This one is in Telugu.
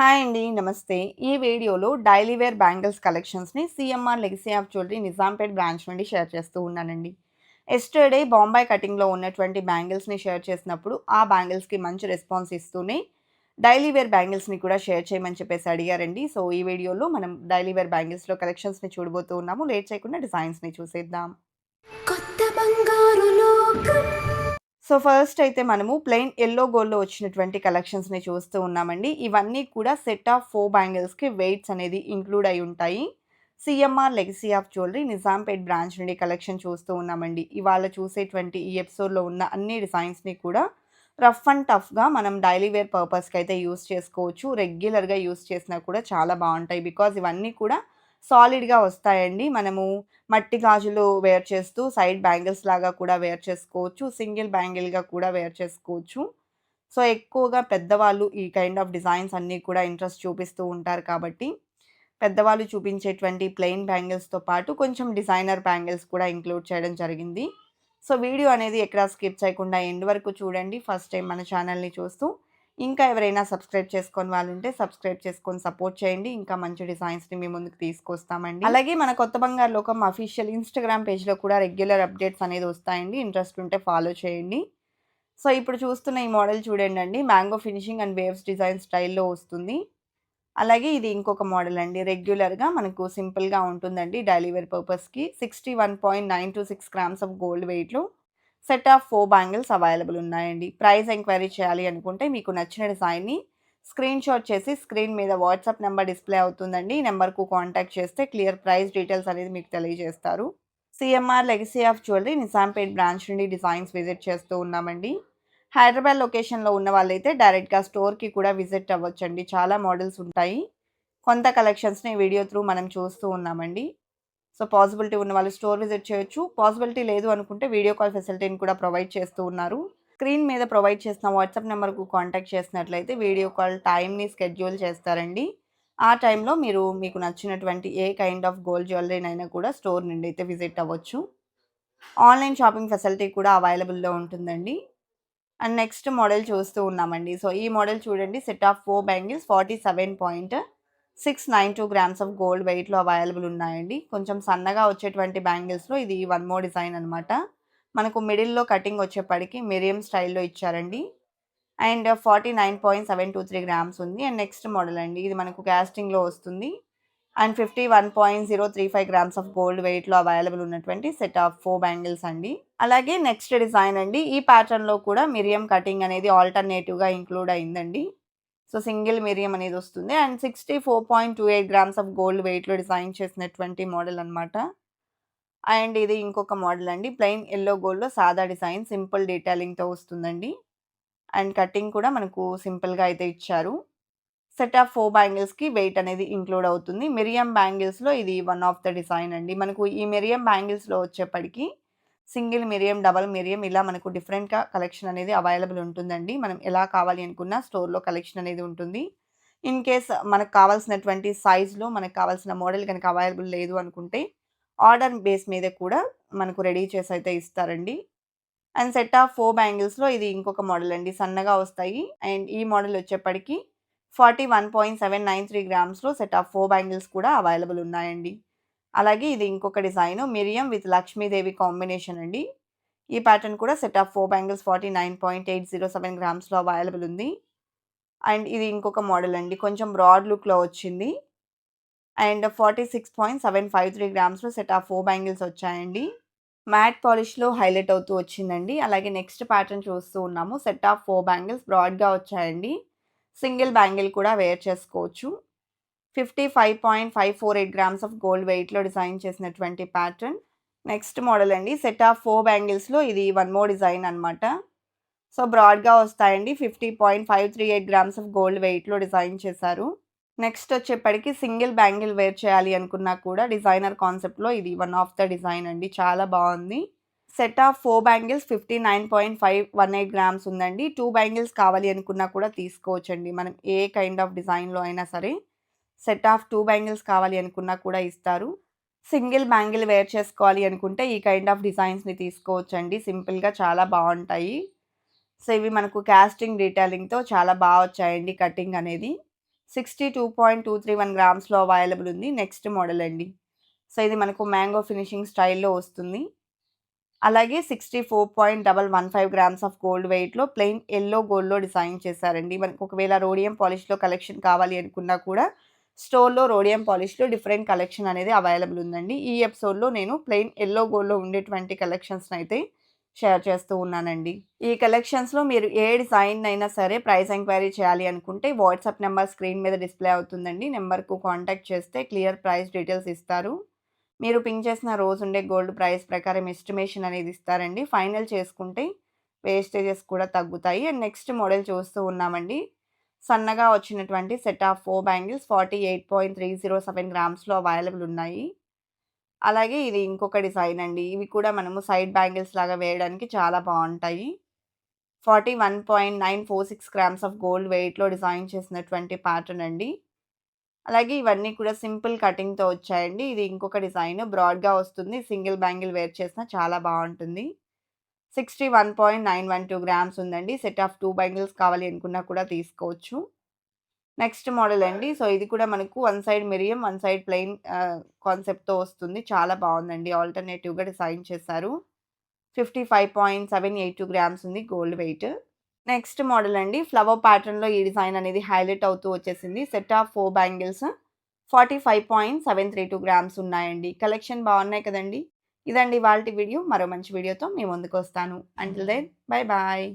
హాయ్ అండి నమస్తే. ఈ వీడియోలో daily wear bangles కలెక్షన్స్ని CMR legacy of jewellery Nizampet branch నుండి షేర్ చేస్తూ ఉన్నానండి. ఎస్టర్డే బాంబాయి కటింగ్లో ఉన్నటువంటి బ్యాంగిల్స్ని షేర్ చేసినప్పుడు ఆ బ్యాంగిల్స్కి మంచి రెస్పాన్స్ ఇస్తూనే డైలీ వేర్ బ్యాంగిల్స్ని కూడా షేర్ చేయమని చెప్పేసి అడిగారండి. సో ఈ వీడియోలో మనం డైలీ వేర్ బ్యాంగిల్స్లో కలెక్షన్స్ని చూడబోతూ ఉన్నాము. లేట్ చేయకుండా డిజైన్స్ని చూసేద్దాం. కొత్త బంగారు లోకం సో ఫస్ట్ అయితే మనము ప్లెయిన్ ఎల్లో గోల్డ్లో వచ్చినటువంటి కలెక్షన్స్ని చూస్తూ ఉన్నామండి. ఇవన్నీ కూడా సెట్ ఆఫ్ ఫోర్ బ్యాంగిల్స్కి వెయిట్స్ అనేది ఇంక్లూడ్ అయి ఉంటాయి. CMR legacy of jewellery Nizampet branch నుండి కలెక్షన్ చూస్తూ ఉన్నామండి. ఇవాళ చూసేటువంటి ఈ ఎపిసోడ్లో ఉన్న అన్ని డిజైన్స్ని కూడా రఫ్ అండ్ టఫ్గా మనం డైలీ వేర్ పర్పస్కి అయితే యూస్ చేసుకోవచ్చు. రెగ్యులర్గా యూస్ చేసినా కూడా చాలా బాగుంటాయి. బికాజ్ ఇవన్నీ కూడా సాలిడ్గా వస్తాయండి. మనము మట్టి గాజులు వేర్ చేస్తూ సైడ్ బ్యాంగిల్స్ లాగా కూడా వేర్ చేసుకోవచ్చు. సింగిల్ బ్యాంగిల్గా కూడా వేర్ చేసుకోవచ్చు. సో ఎక్కువగా పెద్దవాళ్ళు ఈ కైండ్ ఆఫ్ డిజైన్స్ అన్నీ కూడా ఇంట్రెస్ట్ చూపిస్తూ ఉంటారు కాబట్టి పెద్దవాళ్ళు చూపించేటువంటి ప్లెయిన్ బ్యాంగిల్స్తో పాటు కొంచెం డిజైనర్ బ్యాంగిల్స్ కూడా ఇంక్లూడ్ చేయడం జరిగింది. సో వీడియో అనేది ఎక్కడ స్కిప్ చేయకుండా ఎండ్ వరకు చూడండి. ఫస్ట్ టైం మన ఛానల్ని చూస్తూ ఇంకా ఎవరైనా సబ్స్క్రైబ్ చేసుకొని వాళ్ళు ఉంటే సబ్స్క్రైబ్ చేసుకొని సపోర్ట్ చేయండి. ఇంకా మంచి డిజైన్స్ని మీ ముందుకు తీసుకొస్తామండి. అలాగే మన కొత్త బంగారు లోకం అఫీషియల్ ఇన్స్టాగ్రామ్ పేజ్లో కూడా రెగ్యులర్ అప్డేట్స్ అనేది వస్తాయండి. ఇంట్రెస్ట్ ఉంటే ఫాలో చేయండి. సో ఇప్పుడు చూస్తున్న ఈ మోడల్ చూడండి అండి. Mango finishing and waves design స్టైల్లో వస్తుంది. అలాగే ఇది ఇంకొక మోడల్ అండి. రెగ్యులర్గా మనకు సింపుల్గా ఉంటుందండి. డైలీ వేర్ పర్పస్కి sixty one point nine two six grams of gold వెయిట్లో set of four bangles available ఉన్నాయండి. ప్రైస్ ఎంక్వైరీ చేయాలి అనుకుంటే మీకు నచ్చిన డిజైన్ని స్క్రీన్ షాట్ చేసి స్క్రీన్ మీద వాట్సాప్ నెంబర్ డిస్ప్లే అవుతుందండి. ఈ నెంబర్కు కాంటాక్ట్ చేస్తే క్లియర్ ప్రైస్ డీటెయిల్స్ అనేది మీకు తెలియజేస్తారు. CMR legacy of jewellery Nizampet branch నుండి డిజైన్స్ విజిట్ చేస్తూ ఉన్నామండి. హైదరాబాద్ లొకేషన్లో ఉన్న వాళ్ళైతే డైరెక్ట్గా స్టోర్కి కూడా విజిట్ అవ్వచ్చండి. చాలా మోడల్స్ ఉంటాయి. కొంత కలెక్షన్స్ని వీడియో త్రూ మనం చూస్తూ ఉన్నామండి. సో పాసిబిలిటీ ఉన్న వాళ్ళు స్టోర్ విజిట్ చేయొచ్చు. పాసిబిలిటీ లేదు అనుకుంటే వీడియో కాల్ ఫెసిలిటీని కూడా ప్రొవైడ్ చేస్తూ ఉన్నారు. స్క్రీన్ మీద ప్రొవైడ్ చేసిన వాట్సాప్ నెంబర్కు కాంటాక్ట్ చేసినట్లయితే వీడియో కాల్ టైంని స్కెడ్యూల్ చేస్తారండి. ఆ టైంలో మీరు మీకు నచ్చినటువంటి ఏ కైండ్ ఆఫ్ గోల్డ్ జ్యువెలరీనైనా కూడా స్టోర్ నుండి అయితే విజిట్ అవ్వచ్చు. ఆన్లైన్ షాపింగ్ ఫెసిలిటీ కూడా అవైలబుల్లో ఉంటుందండి. అండ్ నెక్స్ట్ మోడల్ చూస్తూ ఉన్నామండి. సో ఈ మోడల్ చూడండి. Set of four bangles forty seven point six nine two grams of gold వెయిట్లో అవైలబుల్ ఉన్నాయండి. కొంచెం సన్నగా వచ్చేటువంటి బ్యాంగిల్స్లో ఇది వన్ మోర్ డిజైన్ అనమాట మనకు మిడిల్లో కటింగ్ వచ్చేప్పటికి మిరియం స్టైల్లో ఇచ్చారండి. And forty nine point seven two three grams ఉంది. అండ్ నెక్స్ట్ మోడల్ అండి. ఇది మనకు క్యాస్టింగ్లో వస్తుంది. And fifty one point zero three five grams of gold వెయిట్లో అవైలబుల్ ఉన్నటువంటి సెట్ ఆఫ్ ఫోర్ బ్యాంగిల్స్ అండి. అలాగే నెక్స్ట్ డిజైన్ అండి. ఈ ప్యాటర్న్లో కూడా మిరియం కటింగ్ అనేది ఆల్టర్నేటివ్గా ఇంక్లూడ్ అయిందండి. సో సింగిల్ మిరియం అనేది వస్తుంది. And sixty four point two eight grams of gold వెయిట్లో డిజైన్ చేసినటువంటి మోడల్ అనమాట అండ్ ఇది ఇంకొక మోడల్ అండి. ప్లెయిన్ ఎల్లో గోల్డ్లో సాదా డిజైన్ సింపుల్ డీటెయిలింగ్తో వస్తుందండి. అండ్ కటింగ్ కూడా మనకు సింపుల్గా అయితే ఇచ్చారు. సెట్ ఆఫ్ ఫోర్ బ్యాంగిల్స్కి వెయిట్ అనేది ఇంక్లూడ్ అవుతుంది. మిరియం బ్యాంగిల్స్లో ఇది వన్ ఆఫ్ ద డిజైన్ అండి. మనకు ఈ మిరియం బ్యాంగిల్స్లో వచ్చేప్పటికి సింగిల్ మిరియం డబల్ మిరియం ఇలా మనకు డిఫరెంట్గా కలెక్షన్ అనేది అవైలబుల్ ఉంటుందండి. మనం ఎలా కావాలి అనుకున్న స్టోర్లో కలెక్షన్ అనేది ఉంటుంది. ఇన్ కేస్ మనకు కావాల్సినటువంటి సైజులో మనకు కావాల్సిన మోడల్ కనుక అవైలబుల్ లేదు అనుకుంటే ఆర్డర్ బేస్ మీద కూడా మనకు రెడీ చేసి అయితే ఇస్తారండి. అండ్ సెట్ ఆఫ్ ఫోర్ బ్యాంగిల్స్లో ఇది ఇంకొక మోడల్ అండి సన్నగా వస్తాయి. అండ్ ఈ మోడల్ వచ్చేప్పటికి forty one point seven nine three గ్రామ్స్లో set of four bangles కూడా అవైలబుల్ ఉన్నాయండి. అలాగే ఇది ఇంకొక డిజైన్. మిరియం విత్ లక్ష్మీదేవి కాంబినేషన్ అండి. ఈ ప్యాటర్న్ కూడా set of four bangles forty nine point eight zero seven గ్రామ్స్లో available ఉంది. అండ్ ఇది ఇంకొక మోడల్ అండి. కొంచెం బ్రాడ్ లుక్లో వచ్చింది. And forty six point seven five three గ్రామ్స్లో set of four bangles వచ్చాయండి. మ్యాట్ పాలిష్లో హైలైట్ అవుతూ వచ్చిందండి. అలాగే నెక్స్ట్ ప్యాటర్న్ చూస్తూ ఉన్నాము. సెట్ ఆఫ్ ఫోర్ బ్యాంగిల్స్ బ్రాడ్గా వచ్చాయండి. సింగిల్ బ్యాంగిల్ కూడా వేర్ చేసుకోవచ్చు. Fifty five point five four eight grams of gold వెయిట్లో డిజైన్ చేసినటువంటి ప్యాటర్న్ నెక్స్ట్ మోడల్ అండి సెట్ ఆఫ్ ఫోర్ బ్యాంగిల్స్లో ఇది వన్ మోర్ డిజైన్ అనమాట సో బ్రాడ్గా వస్తాయండి fifty point five three eight grams of gold వెయిట్లో డిజైన్ చేశారు. నెక్స్ట్ వచ్చేప్పటికి సింగిల్ బ్యాంగిల్ వేర్ చేయాలి అనుకున్నా కూడా డిజైనర్ కాన్సెప్ట్లో ఇది వన్ ఆఫ్ ద డిజైన్ అండి చాలా బాగుంది. Set of four bangles fifty nine point five one eight grams ఉందండి. టూ బ్యాంగిల్స్ కావాలి అనుకున్నా కూడా తీసుకోవచ్చండి మనం ఏ కైండ్ ఆఫ్ డిజైన్లో అయినా సరే. సెట్ ఆఫ్ టూ బ్యాంగిల్స్ కావాలి అనుకున్నా కూడా ఇస్తారు. సింగిల్ బ్యాంగిల్ వేర్ చేసుకోవాలి అనుకుంటే ఈ కైండ్ ఆఫ్ డిజైన్స్ని తీసుకోవచ్చండి. సింపుల్గా చాలా బాగుంటాయి. సో ఇవి మనకు క్యాస్టింగ్ డీటెయిలింగ్తో చాలా బాగా వచ్చాయండి కటింగ్ అనేది. Sixty two point two three one గ్రామ్స్లో available ఉంది. నెక్స్ట్ మోడల్ అండి. సో ఇది మనకు మ్యాంగో ఫినిషింగ్ స్టైల్లో వస్తుంది. అలాగే sixty four point double one five grams of gold వెయిట్లో ప్లెయిన్ ఎల్లో గోల్డ్లో డిజైన్ చేశారండి. మనకు ఒకవేళ రోడియం పాలిష్లో కలెక్షన్ కావాలి అనుకున్నా కూడా స్టోర్లో రోడియం పాలిష్లో డిఫరెంట్ కలెక్షన్ అనేది అవైలబుల్ ఉందండి. ఈ ఎపిసోడ్లో నేను ప్లెయిన్ ఎల్లో గోల్డ్లో ఉండేటువంటి కలెక్షన్స్ని అయితే షేర్ చేస్తూ ఉన్నానండి. ఈ కలెక్షన్స్లో మీరు ఏ డిజైన్ అయినా సరే ప్రైస్ ఎంక్వైరీ చేయాలి అనుకుంటే వాట్సాప్ నెంబర్ స్క్రీన్ మీద డిస్ప్లే అవుతుందండి. నెంబర్కు కాంటాక్ట్ చేస్తే క్లియర్ ప్రైస్ డీటెయిల్స్ ఇస్తారు. మీరు పింక్ చేసిన రోజు ఉండే గోల్డ్ ప్రైస్ ప్రకారం ఎస్టిమేషన్ అనేది ఇస్తారండి. ఫైనల్ చేసుకుంటే వేస్టేజెస్ కూడా తగ్గుతాయి. అండ్ నెక్స్ట్ మోడల్ చూస్తూ ఉన్నామండి. సన్నగా వచ్చినటువంటి set of four bangles forty eight point three zero seven గ్రామ్స్లో available ఉన్నాయి. అలాగే ఇది ఇంకొక డిజైన్ అండి. ఇవి కూడా మనము సైడ్ బ్యాంగిల్స్ లాగా వేయడానికి చాలా బాగుంటాయి. Forty one point nine four six grams of gold వెయిట్లో డిజైన్ చేసినటువంటి ప్యాటర్న్ అండి. అలాగే ఇవన్నీ కూడా సింపుల్ కటింగ్తో వచ్చాయండి. ఇది ఇంకొక డిజైన్ బ్రాడ్గా వస్తుంది. సింగిల్ బ్యాంగిల్ వేర్ చేసినా చాలా బాగుంటుంది. Sixty one point nine one two grams ఉందండి. సెట్ ఆఫ్ టూ బ్యాంగిల్స్ కావాలి అనుకున్నా కూడా తీసుకోవచ్చు. నెక్స్ట్ మోడల్ అండి. సో ఇది కూడా మనకు వన్ సైడ్ మిరియం వన్ సైడ్ ప్లెయిన్ కాన్సెప్ట్తో వస్తుంది. చాలా బాగుందండి. ఆల్టర్నేటివ్గా డిజైన్ చేశారు. Fifty five point seven eight two grams ఉంది గోల్డ్ వెయిట్. నెక్స్ట్ మోడల్ అండి. ఫ్లవర్ ప్యాటర్న్లో ఈ డిజైన్ అనేది హైలైట్ అవుతూ వచ్చేసింది. Set of four bangles forty five point seven three two grams ఉన్నాయండి. కలెక్షన్ బాగున్నాయి కదండి? ఇదండి వాళ్ళ వీడియో. మరో మంచి వీడియోతో మీ ముందుకు వస్తాను. Until then bye bye